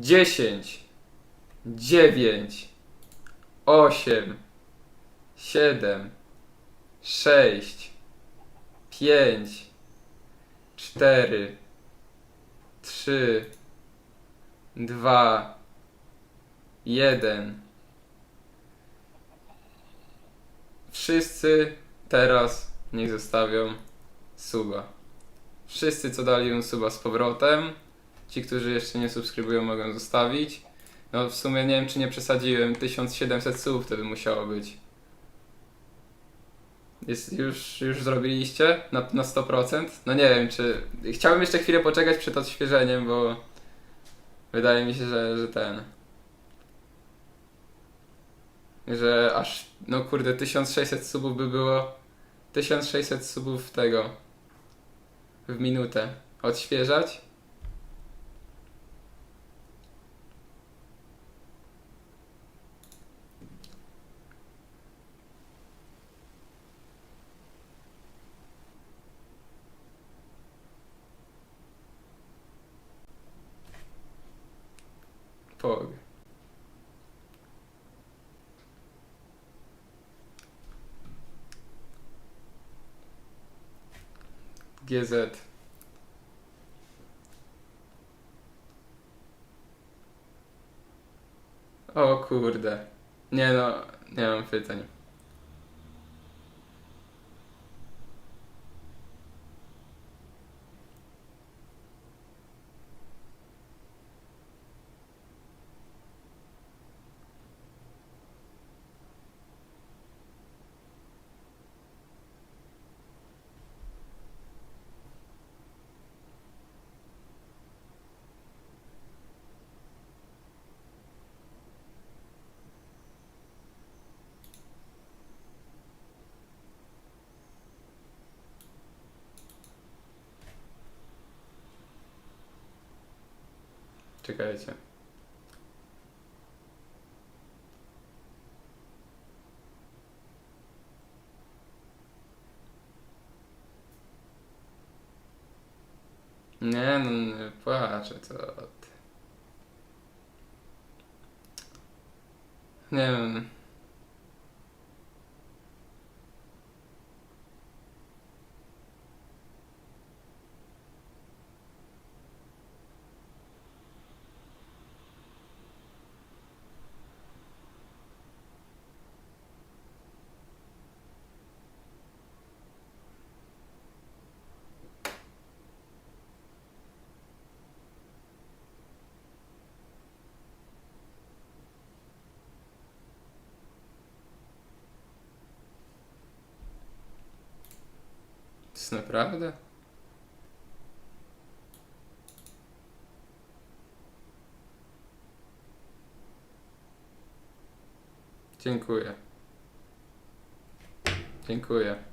10, 9, 8, 7, 6, 5, 4, 3, 2, 1. Wszyscy teraz niech zostawią suba. Wszyscy, co dali un suba z powrotem, ci, którzy jeszcze nie subskrybują, mogą zostawić. No w sumie nie wiem, czy nie przesadziłem. 1700 subów to by musiało być. Jest, już, już zrobiliście na, na 100%? No nie wiem, czy... Chciałbym jeszcze chwilę poczekać przed odświeżeniem, bo wydaje mi się, że, że ten... Że aż, no kurde, 1600 subów by było... 1600 subów tego... W minutę. Odświeżać? GZ. O kurde. Nie no, nie mam pytań. Czekajcie. Nie no, nie płaczę, co ty. Nie wiem. To jest naprawdę? Dziękuję. Dziękuję.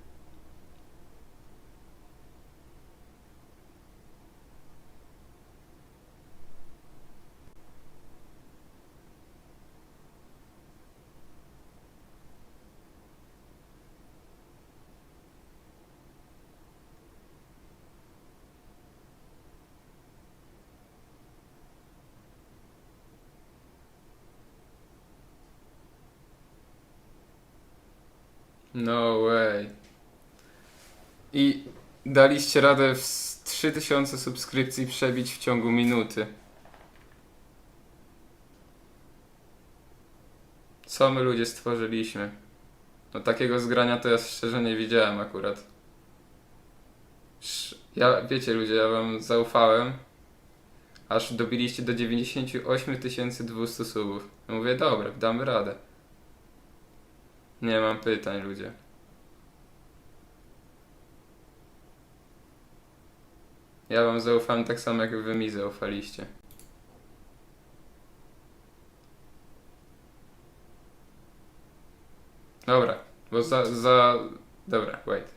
No way. I daliście radę w s- 3000 subskrypcji przebić w ciągu minuty. Co my ludzie stworzyliśmy? No takiego zgrania to ja szczerze nie widziałem akurat. Ja, wiecie ludzie, ja wam zaufałem. Aż dobiliście do 98 200 subów. Mówię, dobra, damy radę. Nie mam pytań, ludzie. Ja wam zaufałem tak samo, jak wy mi zaufaliście. Dobra, bo za... za... Dobra, wait.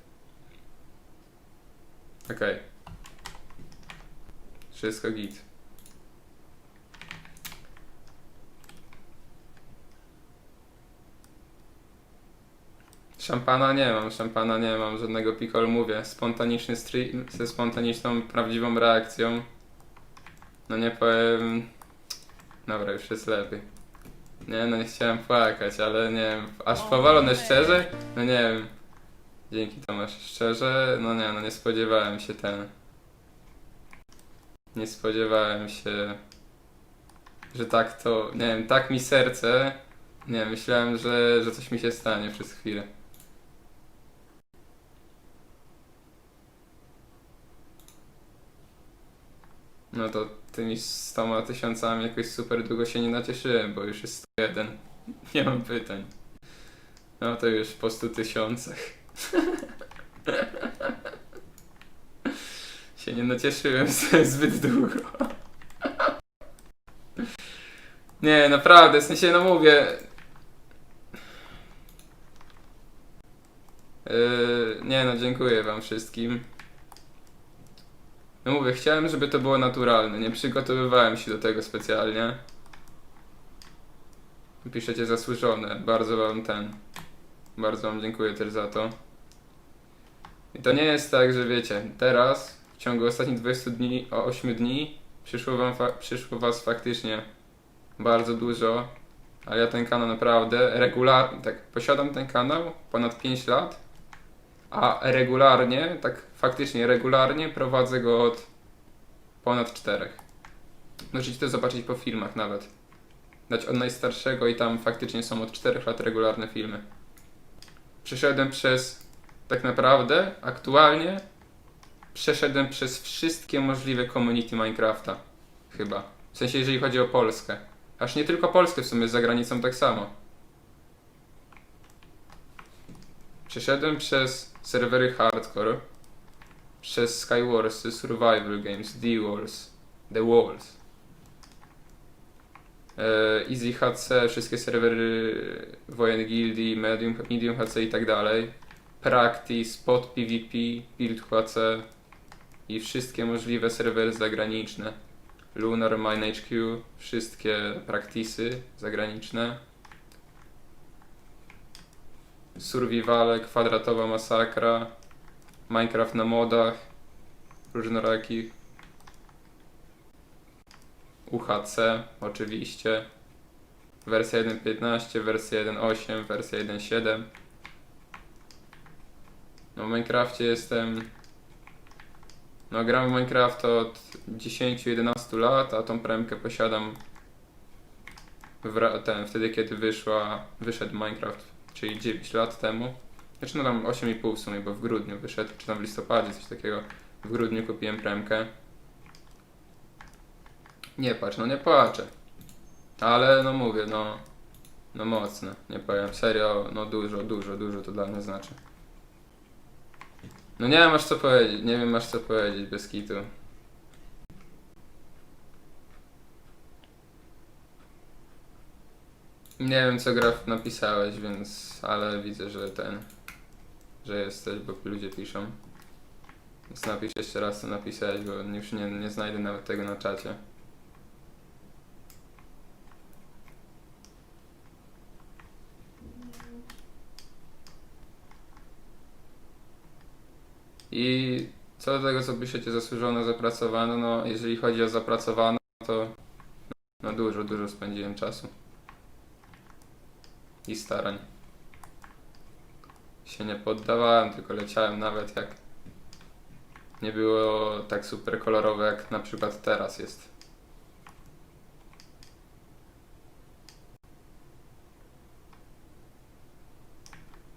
Okej. Wszystko git. Szampana nie mam, szampana nie mam, żadnego pickle mówię. Spontaniczny stream ze spontaniczną, prawdziwą reakcją. No nie powiem. Dobra, już jest lepiej. Nie no, nie chciałem płakać, ale nie wiem, aż powalone szczerze? No nie wiem. Dzięki Tomasz, szczerze, no nie, no nie spodziewałem się ten. Nie spodziewałem się, że tak to, nie wiem, tak mi serce. Nie, myślałem, że, że coś mi się stanie przez chwilę. No to tymi 100 tysiącami jakoś super długo się nie nacieszyłem, bo już jest 101. Nie mam pytań. No to już po 100 tysiącach. się nie nacieszyłem zbyt długo. Nie, naprawdę, w sensie, no mówię. Yy, nie no, dziękuję wam wszystkim. No mówię, chciałem, żeby to było naturalne. Nie przygotowywałem się do tego specjalnie. Piszecie zasłużone. Bardzo wam ten. Bardzo wam dziękuję też za to. I to nie jest tak, że wiecie, teraz w ciągu ostatnich 20 dni, o 8 dni przyszło wam przyszło was faktycznie bardzo dużo. Ale ja ten kanał naprawdę regularnie, tak, posiadam ten kanał ponad 5 lat a regularnie, tak faktycznie regularnie prowadzę go od ponad czterech. Możecie to zobaczyć po filmach nawet. Dać od najstarszego i tam faktycznie są od 4 lat regularne filmy. Przeszedłem przez, tak naprawdę, aktualnie, przeszedłem przez wszystkie możliwe community Minecrafta. Chyba. W sensie, jeżeli chodzi o Polskę. Aż nie tylko Polskę, w sumie za granicą tak samo. Przeszedłem przez serwery hardcore, przez Skywarsy, Survival Games, D-Wars, The Walls, e, Easy HC, wszystkie serwery Wojen Guildii, Medium, Medium HC i tak dalej, Practice, Spot PvP, Build HC i wszystkie możliwe serwery zagraniczne. Lunar, Mine HQ, wszystkie praktisy zagraniczne. Survivale, kwadratowa masakra, Minecraft na modach, różnorakich, UHC oczywiście, wersja 1.15, wersja 1.8, wersja 1.7. No w Minecrafcie jestem... No gram w Minecraft od 10-11 lat, a tą premkę posiadam w, ten, wtedy kiedy wyszła, wyszedł Minecraft czyli 9 lat temu. Znaczy no tam 8,5 w sumie, bo w grudniu wyszedł, czy tam w listopadzie, coś takiego. W grudniu kupiłem premkę. Nie patrz, no nie płaczę. Ale no mówię, no, no mocne, nie powiem, serio, no dużo, dużo, dużo to dla mnie znaczy. No nie wiem aż co powiedzieć, nie wiem aż co powiedzieć bez kitu. Nie wiem co graf napisałeś, więc ale widzę, że ten, że jesteś, bo ludzie piszą. Więc napisz jeszcze raz co napisałeś, bo już nie, nie znajdę nawet tego na czacie. I co do tego, co piszecie zasłużone, zapracowane, no jeżeli chodzi o zapracowane, to no dużo, dużo spędziłem czasu i starań. Się nie poddawałem, tylko leciałem nawet jak nie było tak super kolorowe jak na przykład teraz jest.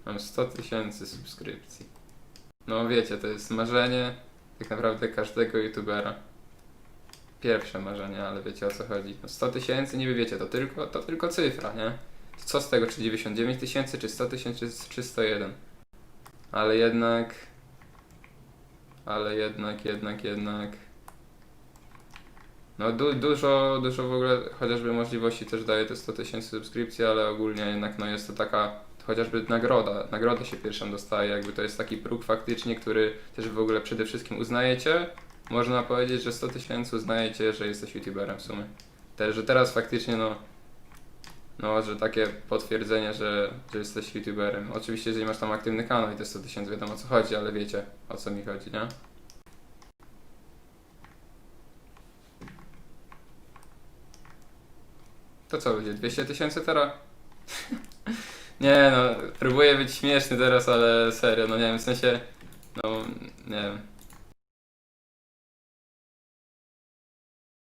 Mam 100 tysięcy subskrypcji. No wiecie, to jest marzenie tak naprawdę każdego youtubera. Pierwsze marzenie, ale wiecie o co chodzi. No 100 tysięcy, niby wiecie, to tylko, to tylko cyfra, nie? Co z tego, czy 99 tysięcy, czy 100 tysięcy, czy- czy 101? Ale jednak... Ale jednak, jednak, jednak... No du dużo, dużo w ogóle, chociażby możliwości też daje te 100 tysięcy subskrypcji, ale ogólnie jednak no jest to taka chociażby nagroda, nagrodę się pierwszą dostaje, jakby to jest taki próg faktycznie, który też w ogóle przede wszystkim uznajecie. Można powiedzieć, że 100 tysięcy uznajecie, że jesteś youtuberem w sumie. Też, że teraz faktycznie no no, że takie potwierdzenie, że, że jesteś youtuberem. Oczywiście, jeżeli masz tam aktywny kanał i to 100 tysięcy, wiadomo o co chodzi, ale wiecie o co mi chodzi, nie? To co ludzie, 200 tysięcy teraz? nie no, próbuję być śmieszny teraz, ale serio, no nie wiem, w sensie, no nie wiem.